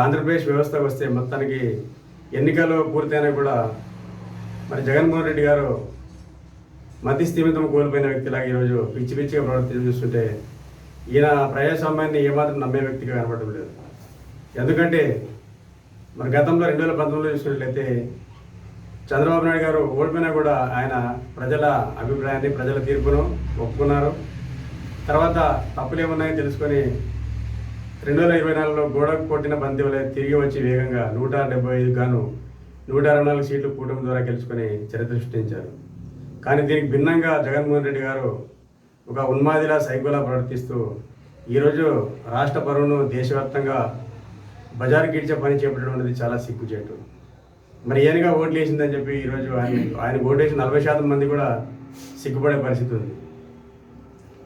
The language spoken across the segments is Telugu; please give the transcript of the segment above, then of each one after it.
ఆంధ్రప్రదేశ్ వ్యవస్థ వస్తే మొత్తానికి ఎన్నికలు పూర్తయినా కూడా మరి జగన్మోహన్ రెడ్డి గారు మతి స్థిమితం కోల్పోయిన వ్యక్తిలాగా ఈరోజు పిచ్చి పిచ్చిగా ప్రవర్తించడం చూస్తుంటే ఈయన ప్రజాస్వామ్యాన్ని ఏమాత్రం నమ్మే వ్యక్తిగా కనపడడం లేదు. ఎందుకంటే మరి గతంలో రెండు వేల పంతొమ్మిదిలో చూసినట్లయితే చంద్రబాబు నాయుడు గారు ఓడిపోయినా కూడా ఆయన ప్రజల అభిప్రాయాన్ని ప్రజల తీర్పును ఒప్పుకున్నారు. తర్వాత తప్పులేమున్నాయని ఏమున్నాయో తెలుసుకొని రెండు వేల ఇరవై నాలుగులో గోడకు కొట్టిన బంతి వలె తిరిగి వచ్చి వేగంగా నూట డెబ్బై ఐదు గాను నూట అరవై నాలుగు సీట్లు కూటమి ద్వారా గెలుచుకొని చరిత్ర సృష్టించారు. కానీ దీనికి భిన్నంగా జగన్మోహన్ రెడ్డి గారు ఒక ఉన్మాదిలా సైకోలా ప్రవర్తిస్తూ ఈరోజు రాష్ట్ర పరువును దేశవ్యాప్తంగా బజారు గీడ్చే పని చేపట్టడం అనేది చాలా సిగ్గుచేటు. మరి ఏనుగా ఓట్లు వేసిందని చెప్పి ఈరోజు ఆయన ఆయన ఓటు వేసిన నలభై శాతం మంది కూడా సిగ్గుపడే పరిస్థితి ఉంది.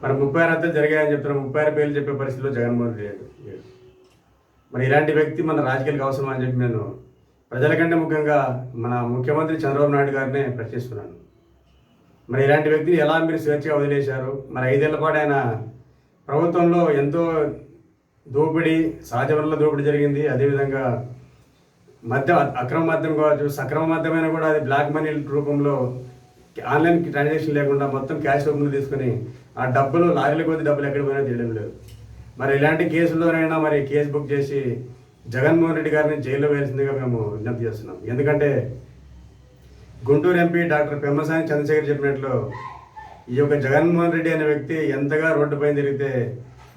మరి ముప్పై ఆరు హత్యలు జరిగాయని చెప్తున్నారు ముప్పై ఆరు పేర్లు చెప్పే పరిస్థితిలో జగన్మోహన్ రెడ్డి మరి ఇలాంటి వ్యక్తి మన రాజకీయాలకు అవసరం అని చెప్పి నేను ప్రజల కంటే ముఖ్యంగా మన ముఖ్యమంత్రి చంద్రబాబు నాయుడు గారినే ప్రశ్నిస్తున్నాను. మరి ఇలాంటి వ్యక్తిని ఎలా మీరు స్వేచ్ఛగా వదిలేశారు? మరి ఐదేళ్ళ పాటు ఆయన ప్రభుత్వంలో ఎంతో దోపిడీ సహజ వనరుల దోపిడీ జరిగింది. అదేవిధంగా మద్యం అక్రమ మద్యం కావచ్చు సక్రమ మద్యమైన కూడా అది బ్లాక్ మనీ రూపంలో ఆన్లైన్ ట్రాన్సాక్షన్ లేకుండా మొత్తం క్యాష్ రూపంలో తీసుకొని ఆ డబ్బులు లారీల కొద్ది డబ్బులు ఎక్కడ పోయినా తెలియడం లేదు. మరి ఇలాంటి కేసుల్లోనైనా మరి కేసు బుక్ చేసి జగన్మోహన్ రెడ్డి గారిని జైల్లో వేయాల్సిందిగా మేము విజ్ఞప్తి చేస్తున్నాం. ఎందుకంటే గుంటూరు ఎంపీ డాక్టర్ పెమ్మసాని చంద్రశేఖర్ చెప్పినట్లు ఈ యొక్క జగన్మోహన్ రెడ్డి అనే వ్యక్తి ఎంతగా రోడ్డుపైన తిరిగితే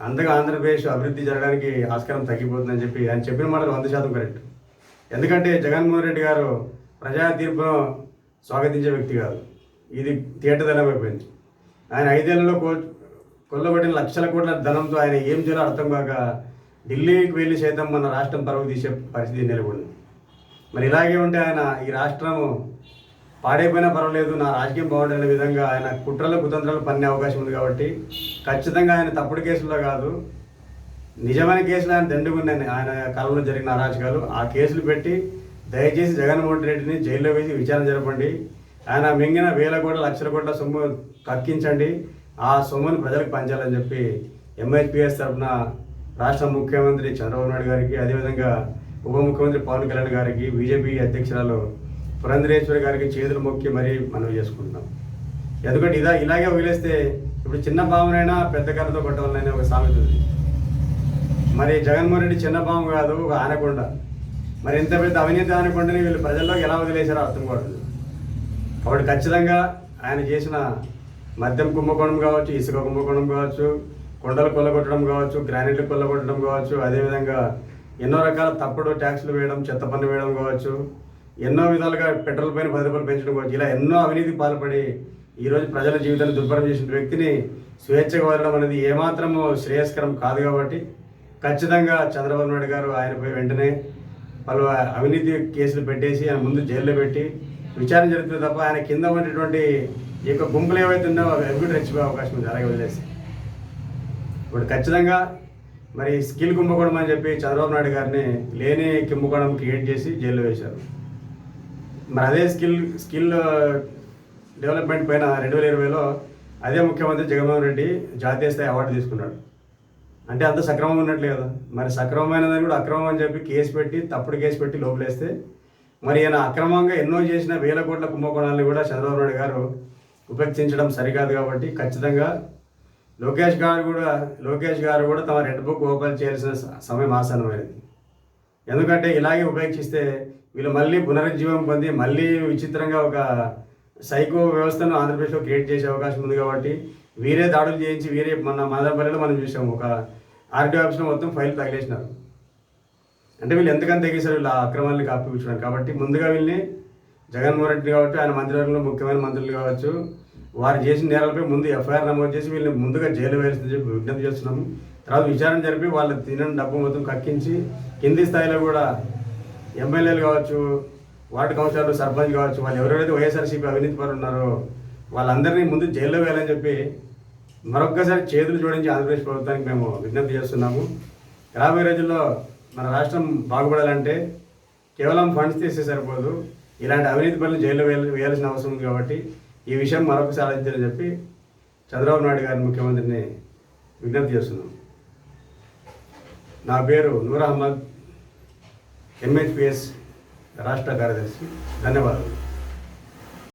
అంతగా ఆంధ్రప్రదేశ్ అభివృద్ధి జరగడానికి ఆస్కారం తగ్గిపోతుందని చెప్పి ఆయన చెప్పిన మాటలు వంద శాతం కరెక్ట్. ఎందుకంటే జగన్మోహన్ రెడ్డి గారు ప్రజా తీర్పును స్వాగతించే వ్యక్తి కాదు. ఇది తీటదనం అయిపోయింది. ఆయన ఐదేళ్ళలో కో కొల్లబడిన లక్షల కోట్ల ధనంతో ఆయన ఏం చేయాలో అర్థం కాక ఢిల్లీకి వెళ్ళి సైతం మన రాష్ట్రం పరుగు తీసే పరిస్థితి నెలకొంది. మరి ఇలాగే ఉంటే ఆయన ఈ రాష్ట్రం పాడైపోయినా పర్వాలేదు నా రాజకీయం బాగుండే విధంగా ఆయన కుట్రలు కుతంత్రాలు పన్నే అవకాశం ఉంది కాబట్టి ఖచ్చితంగా ఆయన తప్పుడు కేసుల్లో కాదు నిజమైన కేసులు ఆయన దండుకున్నాయి ఆయన కాలంలో జరిగిన అరాచకాలు ఆ కేసులు పెట్టి దయచేసి జగన్మోహన్ రెడ్డిని జైల్లో వేసి విచారణ జరపండి. ఆయన మింగిన వేల కోట్ల లక్షల కోట్ల సొమ్ము కక్కించండి. ఆ సొమ్మును ప్రజలకు పంచాలని చెప్పి ఎంఐపిఎస్ తరఫున రాష్ట్ర ముఖ్యమంత్రి చంద్రబాబు నాయుడు గారికి అదేవిధంగా ఉప ముఖ్యమంత్రి పవన్ కళ్యాణ్ గారికి బీజేపీ అధ్యక్షురాలు పురంధరేశ్వరి గారికి చేతులు మొక్కి మరీ మనం చేసుకుంటున్నాం. ఎందుకంటే ఇదా ఇలాగే వదిలేస్తే ఇప్పుడు చిన్న పామునైనా పెద్ద కర్రతో కొట్టవాలనే ఒక సామెత ఉంది. మరి జగన్మోహన్ రెడ్డి చిన్న పాము కాదు ఒక ఆనకొండ. మరి ఇంత పెద్ద అవినీతి ఆనకొండని వీళ్ళు ప్రజల్లోకి ఎలా వదిలేశారో అర్థం కావట్లేదు. కాబట్టి ఖచ్చితంగా ఆయన చేసిన మద్యం కుంభకోణం కావచ్చు ఇసుక కుంభకోణం కావచ్చు కొండలు కొల్లగొట్టడం కావచ్చు గ్రానైట్లు కొల్లగొట్టడం కావచ్చు అదేవిధంగా ఎన్నో రకాల తప్పుడు ట్యాక్స్లు వేయడం చెత్త పన్ను వేయడం కావచ్చు ఎన్నో విధాలుగా పెట్రోల్ పైన పది రూపాయలు పెంచడం కావచ్చు ఇలా ఎన్నో అవినీతికి పాల్పడి ఈరోజు ప్రజల జీవితాన్ని దుర్భరం చేసిన వ్యక్తిని స్వేచ్ఛగా వదలడం అనేది ఏమాత్రము శ్రేయస్కరం కాదు కాబట్టి ఖచ్చితంగా చంద్రబాబు నాయుడు గారు ఆయనపై వెంటనే పలు అవినీతి కేసులు పెట్టేసి ఆయన ముందు జైల్లో పెట్టి విచారణ జరుగుతుంది తప్ప ఆయన కింద ఉన్నటువంటి ఈ యొక్క గుంపులు ఏవైతే ఉన్నాయో అవి కూడా రెచ్చిపోయే అవకాశం ఉంది. అలాగే వదిలేసి. ఇప్పుడు ఖచ్చితంగా మరి స్కిల్ కుంభకోణం అని చెప్పి చంద్రబాబు నాయుడు గారిని లేని కుంభకోణం క్రియేట్ చేసి జైల్లో వేశారు. మరి అదే స్కిల్ స్కిల్ డెవలప్మెంట్ పైన రెండు వేల ఇరవైలో అదే ముఖ్యమంత్రి జగన్మోహన్ రెడ్డి జాతీయ స్థాయి అవార్డు తీసుకున్నాడు. అంటే అంత సక్రమం ఉన్నట్లే కదా. మరి సక్రమమైనదని కూడా అక్రమం అని చెప్పి కేసు పెట్టి తప్పుడు కేసు పెట్టి లోపలేస్తే మరి ఈయన అక్రమంగా ఎన్నో చేసిన వేల కోట్ల కుంభకోణాలను కూడా చంద్రబాబు నాయుడు గారు ఉపేక్షించడం సరికాదు కాబట్టి ఖచ్చితంగా లోకేష్ గారు కూడా లోకేష్ గారు కూడా తమ రెడ్ బుక్ ఓపెన్ చేయాల్సిన సమయం ఆసన్నమైనది. ఎందుకంటే ఇలాగే ఉపేక్షిస్తే వీళ్ళు మళ్ళీ పునరుజ్జీవం పొంది మళ్ళీ విచిత్రంగా ఒక సైకో వ్యవస్థను ఆంధ్రప్రదేశ్లో క్రియేట్ చేసే అవకాశం ఉంది కాబట్టి వీరే దాడులు చేయించి వీరే మన మదనపల్లిలో మనం చూసాం ఒక ఆర్టీఓ ఆఫీస్లో మొత్తం ఫైల్ తగిలేసినారు. అంటే వీళ్ళు ఎంతకని తెగేశారు వీళ్ళ అక్రమాలను కాపిపించడానికి కాబట్టి ముందుగా వీళ్ళని జగన్మోహన్ రెడ్డి కావచ్చు ఆయన మంత్రివర్గంలో ముఖ్యమైన మంత్రులు కావచ్చు వారు చేసిన నేరాలపై ముందు ఎఫ్ఐఆర్ నమోదు చేసి వీళ్ళని ముందుగా జైలు వేయాల్సిందని చెప్పి విజ్ఞప్తి చేస్తున్నాము. తర్వాత విచారణ జరిపి వాళ్ళ తినని డబ్బు మొత్తం కక్కించి కింది స్థాయిలో కూడా ఎమ్మెల్యేలు కావచ్చు వార్డు కౌన్సిలర్లు సర్పంచ్ కావచ్చు వాళ్ళు ఎవరెవరైతే వైఎస్ఆర్సీపీ అవినీతి పరులు ఉన్నారో వాళ్ళందరినీ ముందు జైల్లో వేయాలని చెప్పి మరొక్కసారి చేతులు జోడించి ఆంధ్రప్రదేశ్ ప్రభుత్వానికి మేము విజ్ఞప్తి చేస్తున్నాము. రాబోయే రోజుల్లో మన రాష్ట్రం బాగుపడాలంటే కేవలం ఫండ్స్ తీస్తే సరిపోదు. ఇలాంటి అవినీతి పనులు జైల్లో వేయాల్సిన అవసరం ఉంది కాబట్టి ఈ విషయం మరొకసారి ఆలోచించాలని చెప్పి చంద్రబాబు నాయుడు గారి ముఖ్యమంత్రిని విజ్ఞప్తి చేస్తున్నాం. నా పేరు నూర్ అహ్మద్ ఎంహెచ్పిఎస్ రాష్ట్ర కార్యదర్శి. ధన్యవాదాలు.